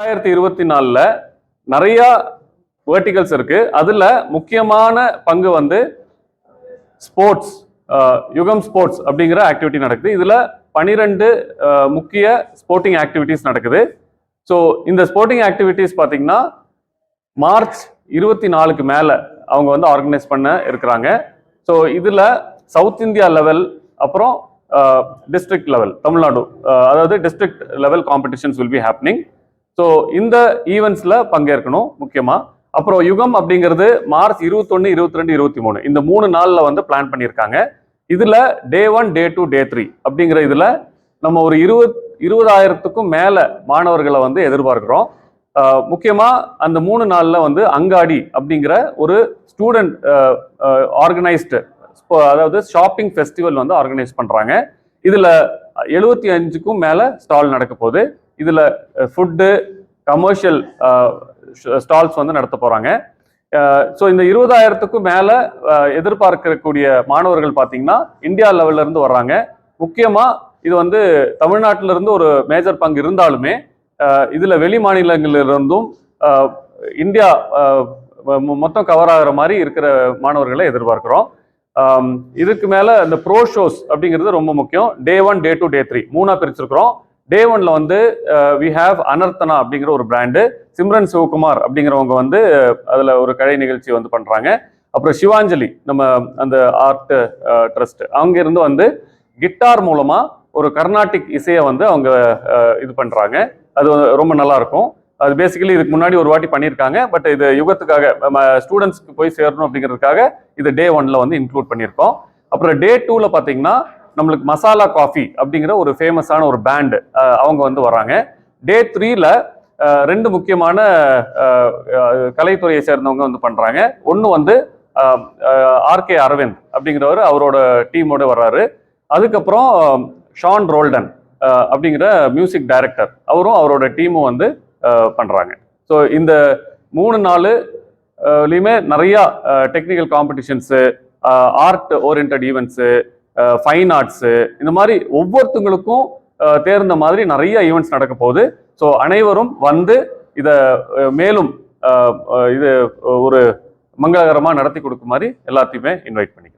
ரெண்டாயிரத்தி இருபத்தி நாலில் நிறையா வேர்டிகல்ஸ் இருக்குது அதில் முக்கியமான பங்கு வந்து ஸ்போர்ட்ஸ் யுகம் ஸ்போர்ட்ஸ் அப்படிங்கிற ஆக்டிவிட்டி நடக்குது. இதில் பனிரெண்டு முக்கிய ஸ்போர்ட்டிங் ஆக்டிவிட்டீஸ் நடக்குது. ஸோ இந்த ஸ்போர்ட்டிங் ஆக்டிவிட்டீஸ் பார்த்தீங்கன்னா மார்ச் இருபத்தி நாலுக்கு மேலே அவங்க வந்து ஆர்கனைஸ் பண்ண இருக்கிறாங்க. ஸோ இதில் சவுத் இந்தியா லெவல் அப்புறம் டிஸ்ட்ரிக்ட் லெவல் தமிழ்நாடு அதாவது district level competitions will be happening so இந்த ஈவெண்ட்ஸில் பங்கேற்கணும் முக்கியமாக அப்புறம் யுகம் அப்படிங்கிறது மார்ச் இருபத்தொன்று இருபத்தி ரெண்டு இருபத்தி மூணு இந்த மூணு நாளில் வந்து பிளான் பண்ணியிருக்காங்க. இதில் day one day two day three அப்படிங்கிற இதில் நம்ம ஒரு இருபத் இருபதாயிரத்துக்கும் மேலே மாணவர்களை வந்து எதிர்பார்க்குறோம். முக்கியமாக அந்த மூணு நாளில் வந்து அங்காடி அப்படிங்கிற ஒரு ஸ்டூடெண்ட் ஆர்கனைஸ்டு அதாவது ஷாப்பிங் ஃபெஸ்டிவல் வந்து ஆர்கனைஸ் பண்ணுறாங்க இதில் எழுபத்தி அஞ்சுக்கும் மேலே ஸ்டால் நடக்க போகுது. இதில் ஃபுட்டு கமர்ஷியல் ஸ்டால்ஸ் வந்து நடத்த போகிறாங்க ஸோ இந்த இருபதாயிரத்துக்கும் மேலே எதிர்பார்க்கக்கூடிய மாணவர்கள் பார்த்தீங்கன்னா இந்தியா லெவல்ல இருந்து வர்றாங்க. முக்கியமாக இது வந்து தமிழ்நாட்டிலிருந்து ஒரு மேஜர் பங்கு இருந்தாலுமே இதில் வெளி மாநிலங்களிலிருந்தும் இந்தியா மொத்தம் கவர் ஆகிற மாதிரி இருக்கிற மாணவர்களை எதிர்பார்க்கிறோம். இதுக்கு மேலே இந்த ப்ரோ ஷோஸ் அப்படிங்கிறது ரொம்ப முக்கியம். Day one day two day three மூணாக பிரிச்சிருக்கிறோம். டே ஒன்ல வந்து வி ஹேவ் அனர்த்தனா அப்படிங்கிற ஒரு பிராண்டு சிம்ரன் சிவகுமார் அப்படிங்கிறவங்க வந்து அதில் ஒரு கலை நிகழ்ச்சி வந்து பண்ணுறாங்க அப்புறம் சிவாஞ்சலி நம்ம அந்த ஆர்ட் ட்ரஸ்ட் அங்கேருந்து வந்து கிட்டார் மூலமாக ஒரு கர்நாடிக் இசையை வந்து அவங்க இது பண்ணுறாங்க அது ரொம்ப நல்லா இருக்கும். அது பேசிக்கலி இதுக்கு முன்னாடி ஒரு வாட்டி பண்ணியிருக்காங்க. பட் இது யுகத்துக்காக ஸ்டூடெண்ட்ஸ்க்கு போய் சேரணும் அப்படிங்கிறதுக்காக இது டே ஒன்ல வந்து இன்க்ளூட் பண்ணியிருக்கோம். அப்புறம் டே டூவில் பார்த்தீங்கன்னா நம்மளுக்கு மசாலா காஃபி அப்படிங்கிற ஒரு ஃபேமஸான ஒரு பேண்டு அவங்க வந்து வராங்க. டே த்ரீல ரெண்டு முக்கியமான கலைத்துறையை சேர்ந்தவங்க வந்து பண்ணுறாங்க ஒன்று வந்து ஆர்கே அரவிந்த் அப்படிங்கிறவர் அவரோட டீமோட வர்றாரு. அதுக்கப்புறம் ஷான் ரோல்டன் அப்படிங்கிற மியூசிக் டைரக்டர் அவரும் அவரோட டீமும் வந்து பண்ணுறாங்க ஸோ இந்த மூணு நாலுலையுமே நிறையா technical competitions art orient events fine arts இந்த மாதிரி ஒவ்வொருத்தங்களுக்கும் தேர்ந்த மாதிரி நிறைய ஈவெண்ட்ஸ் நடக்க போகுது. ஸோ அனைவரும் வந்து இதை மேலும் இது ஒரு மங்களகரமாக நடத்தி கொடுக்குமாறு எல்லாத்தையுமே இன்வைட் பண்ணி